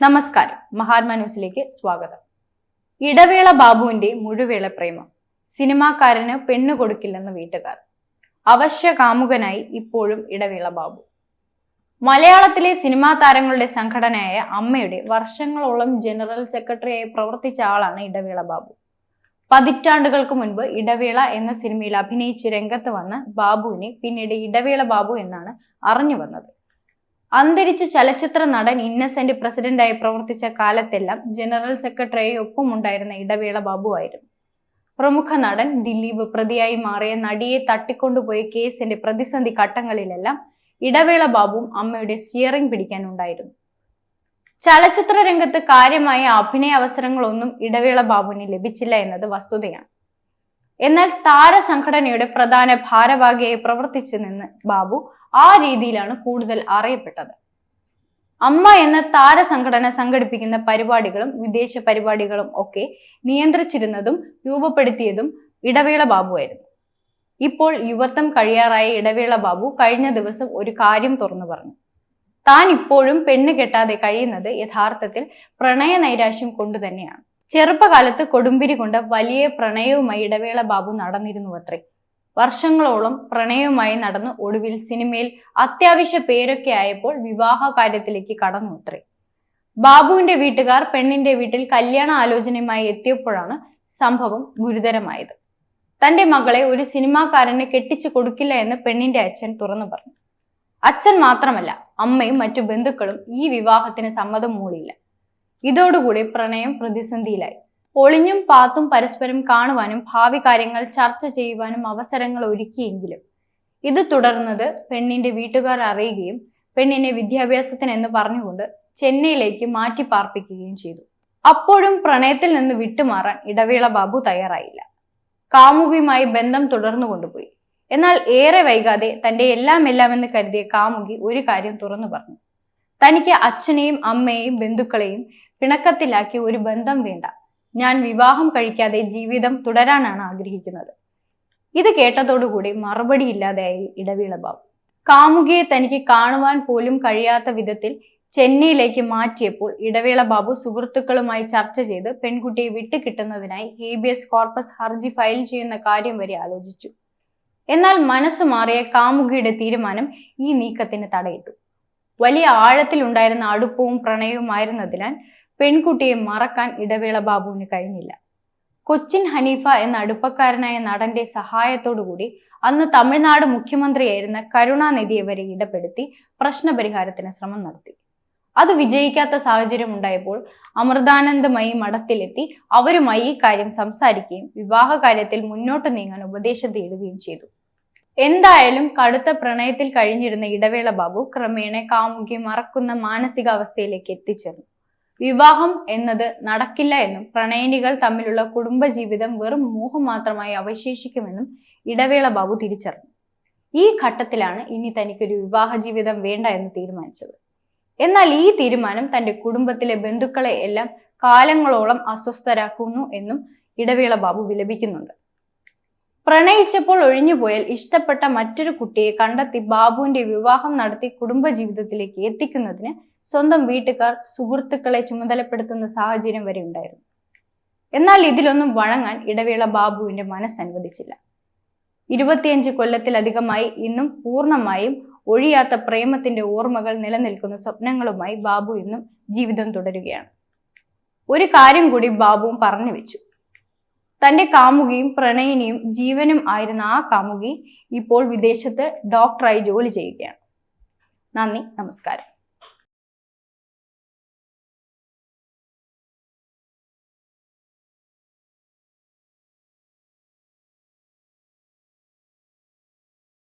നമസ്കാരം. മഹാത്മാ ന്യൂസിലേക്ക് സ്വാഗതം. ഇടവേള ബാബുവിന്റെ മുഴുവേള പ്രേമം. സിനിമാക്കാരന് പെണ്ണു കൊടുക്കില്ലെന്ന് വീട്ടുകാർ. അവശ്യ കാമുകനായി ഇപ്പോഴും ഇടവേള ബാബു. മലയാളത്തിലെ സിനിമാ താരങ്ങളുടെ സംഘടനയായ അമ്മയുടെ വർഷങ്ങളോളം ജനറൽ സെക്രട്ടറിയായി പ്രവർത്തിച്ച ആളാണ് ഇടവേള ബാബു. പതിറ്റാണ്ടുകൾക്ക് മുൻപ് ഇടവേള എന്ന സിനിമയിൽ അഭിനയിച്ച് രംഗത്ത് വന്ന ബാബുവിനെ പിന്നീട് ഇടവേള ബാബു എന്നാണ് അറിഞ്ഞു വന്നത്. അന്തരിച്ച ചലച്ചിത്ര നടൻ ഇന്നസെന്റ് പ്രസിഡന്റായി പ്രവർത്തിച്ച കാലത്തെല്ലാം ജനറൽ സെക്രട്ടറിയെ ഒപ്പമുണ്ടായിരുന്ന ഇടവേള ബാബു ആയിരുന്നു. പ്രമുഖ നടൻ ദിലീപ് പ്രതിയായി മാറിയ നടിയെ തട്ടിക്കൊണ്ടുപോയ കേസിന്റെ പ്രതിസന്ധി ഘട്ടങ്ങളിലെല്ലാം ഇടവേള ബാബുവും അമ്മയുടെ സ്റ്റിയറിംഗ് പിടിക്കാനുണ്ടായിരുന്നു. ചലച്ചിത്ര രംഗത്ത് കാര്യമായ അഭിനയ അവസരങ്ങളൊന്നും ഇടവേള ബാബുവിന് ലഭിച്ചില്ല എന്നത് വസ്തുതയാണ്. എന്നാൽ താരസംഘടനയുടെ പ്രധാന ഭാരവാഹിയായി പ്രവർത്തിച്ചു നിന്ന് ബാബു ആ രീതിയിലാണ് കൂടുതൽ അറിയപ്പെട്ടത്. അമ്മ എന്ന താരസംഘടന സംഘടിപ്പിക്കുന്ന പരിപാടികളും വിദേശ പരിപാടികളും ഒക്കെ നിയന്ത്രിച്ചിരുന്നതും രൂപപ്പെടുത്തിയതും ഇടവേള ബാബുവായിരുന്നു. ഇപ്പോൾ യുവത്വം കഴിയാറായ ഇടവേള ബാബു കഴിഞ്ഞ ദിവസം ഒരു കാര്യം തുറന്നു പറഞ്ഞു. താൻ ഇപ്പോഴും പെണ്ണ് കെട്ടാതെ കഴിയുന്നത് യഥാർത്ഥത്തിൽ പ്രണയ നൈരാശ്യം കൊണ്ടു തന്നെയാണ്. ചെറുപ്പകാലത്ത് കൊടുമ്പിരി കൊണ്ട് വലിയ പ്രണയവുമായി ഇടവേള ബാബു നടന്നിരുന്നു അത്രേ വർഷങ്ങളോളം പ്രണയവുമായി നടന്ന് ഒടുവിൽ സിനിമയിൽ അത്യാവശ്യ പേരൊക്കെ ആയപ്പോൾ വിവാഹ കാര്യത്തിലേക്ക് കടന്നു അത്രേ. ബാബുവിന്റെ വീട്ടുകാർ പെണ്ണിന്റെ വീട്ടിൽ കല്യാണ ആലോചനയുമായി എത്തിയപ്പോഴാണ് സംഭവം ഗുരുതരമായത്. തന്റെ മകളെ ഒരു സിനിമാക്കാരന് കെട്ടിച്ചു കൊടുക്കില്ല എന്ന് പെണ്ണിന്റെ അച്ഛൻ തുറന്നു പറഞ്ഞു. അച്ഛൻ മാത്രമല്ല അമ്മയും മറ്റു ബന്ധുക്കളും ഈ വിവാഹത്തിന് സമ്മതം മൂളിയില്ല ഇതോടുകൂടി പ്രണയം പ്രതിസന്ധിയിലായി. ഒളിഞ്ഞും പാത്തും പരസ്പരം കാണുവാനും ഭാവി കാര്യങ്ങൾ ചർച്ച ചെയ്യുവാനും അവസരങ്ങൾ ഒരുക്കിയെങ്കിലും. ഇത് തുടർന്നത് പെണ്ണിന്റെ വീട്ടുകാർ അറിയുകയും പെണ്ണിനെ വിദ്യാഭ്യാസത്തിന് എന്ന് പറഞ്ഞുകൊണ്ട് ചെന്നൈയിലേക്ക് മാറ്റി പാർപ്പിക്കുകയും ചെയ്തു. അപ്പോഴും പ്രണയത്തിൽ നിന്ന് വിട്ടുമാറാൻ ഇടവേള ബാബു തയ്യാറായില്ല. കാമുകിയുമായി ബന്ധം തുടർന്നു കൊണ്ടുപോയി. എന്നാൽ ഏറെ വൈകാതെ തന്റെ എല്ലാം എല്ലാം എന്ന് കരുതിയ കാമുകി ഒരു കാര്യം തുറന്നു പറഞ്ഞു. തനിക്ക് അച്ഛനെയും അമ്മയെയും ബന്ധുക്കളെയും പിണക്കത്തിലാക്കി ഒരു ബന്ധം വേണ്ട. ഞാൻ വിവാഹം കഴിക്കാതെ ജീവിതം തുടരാനാണ് ആഗ്രഹിക്കുന്നത്. ഇത് കേട്ടതോടുകൂടി മറുപടി ഇല്ലാതെയായി ഇടവേള ബാബു കാമുകിയെ തനിക്ക് കാണുവാൻ പോലും കഴിയാത്ത വിധത്തിൽ ചെന്നൈയിലേക്ക് മാറ്റിയപ്പോൾ ഇടവേള ബാബു സുഹൃത്തുക്കളുമായി ചർച്ച ചെയ്ത് പെൺകുട്ടിയെ വിട്ടുകിട്ടുന്നതിനായി ഹേബിയസ് കോർപ്പസ് ഹർജി ഫയൽ ചെയ്യുന്ന കാര്യം വരെ ആലോചിച്ചു. എന്നാൽ മനസ്സ് മാറിയ കാമുകിയുടെ തീരുമാനം ഈ നീക്കത്തിന് തടയിട്ടു. വലിയ ആഴത്തിലുണ്ടായിരുന്ന അടുപ്പവും പ്രണയവുമായിരുന്നതിനാൽ പെൺകുട്ടിയെ മറക്കാൻ ഇടവേള ബാബുവിന് കഴിഞ്ഞില്ല. കൊച്ചിൻ ഹനീഫ എന്ന അടുപ്പക്കാരനായ നടന്റെ സഹായത്തോടുകൂടി അന്ന് തമിഴ്നാട് മുഖ്യമന്ത്രിയായിരുന്ന കരുണാനിധിയെ വരെ ഇടപെടുത്തി പ്രശ്നപരിഹാരത്തിന് ശ്രമം നടത്തി. അത് വിജയിക്കാത്ത സാഹചര്യം ഉണ്ടായപ്പോൾ അമൃതാനന്ദമയി മഠത്തിലെത്തി അവരുമായി ഈ കാര്യം സംസാരിക്കുകയും വിവാഹ കാര്യത്തിൽ മുന്നോട്ട് നീങ്ങാൻ ഉപദേശം തേടുകയും ചെയ്തു. എന്തായാലും കടുത്ത പ്രണയത്തിൽ കഴിഞ്ഞിരുന്ന ഇടവേള ബാബു ക്രമേണ കാമുകി മറക്കുന്ന മാനസികാവസ്ഥയിലേക്ക് എത്തിച്ചേർന്നു. വിവാഹം എന്നത് നടക്കില്ല എന്നും പ്രണയിനികൾ തമ്മിലുള്ള കുടുംബജീവിതം വെറും മോഹം മാത്രമായി അവശേഷിക്കുമെന്നും ഇടവേള ബാബു തിരിച്ചറിഞ്ഞു. ഈ ഘട്ടത്തിലാണ് ഇനി തനിക്കൊരു വിവാഹ ജീവിതം വേണ്ട എന്ന് തീരുമാനിച്ചത്. എന്നാൽ ഈ തീരുമാനം തന്റെ കുടുംബത്തിലെ ബന്ധുക്കളെ എല്ലാം കാലങ്ങളോളം അസ്വസ്ഥരാക്കുന്നു എന്നും ഇടവേള ബാബു വിലപിക്കുന്നുണ്ട്. പ്രണയിച്ചപ്പോൾ ഒഴിഞ്ഞുപോയാൽ ഇഷ്ടപ്പെട്ട മറ്റൊരു കുട്ടിയെ കണ്ടെത്തി ബാബുവിന്റെ വിവാഹം നടത്തി കുടുംബജീവിതത്തിലേക്ക് എത്തിക്കുന്നതിന് സ്വന്തം വീട്ടുകാർ സുഹൃത്തുക്കളെ ചുമതലപ്പെടുത്തുന്ന സാഹചര്യം വരെ ഉണ്ടായിരുന്നു. എന്നാൽ ഇതിലൊന്നും വഴങ്ങാൻ ഇടവേള ബാബുവിന്റെ മനസ്സ് അനുവദിച്ചില്ല. ഇരുപത്തിയഞ്ച് കൊല്ലത്തിലധികമായി ഇന്നും പൂർണമായും ഒഴിയാത്ത പ്രേമത്തിന്റെ ഓർമ്മകൾ നിലനിൽക്കുന്ന സ്വപ്നങ്ങളുമായി ബാബു ഇന്നും ജീവിതം തുടരുകയാണ്. ഒരു കാര്യം കൂടി ബാബുവും പറഞ്ഞു വെച്ചു. തന്റെ കാമുകിയും പ്രണയിനിയും ജീവനും ആയിരുന്ന ആ കാമുകി ഇപ്പോൾ വിദേശത്ത് ഡോക്ടറായി ജോലി ചെയ്യുകയാണ്. നന്ദി നമസ്കാരം.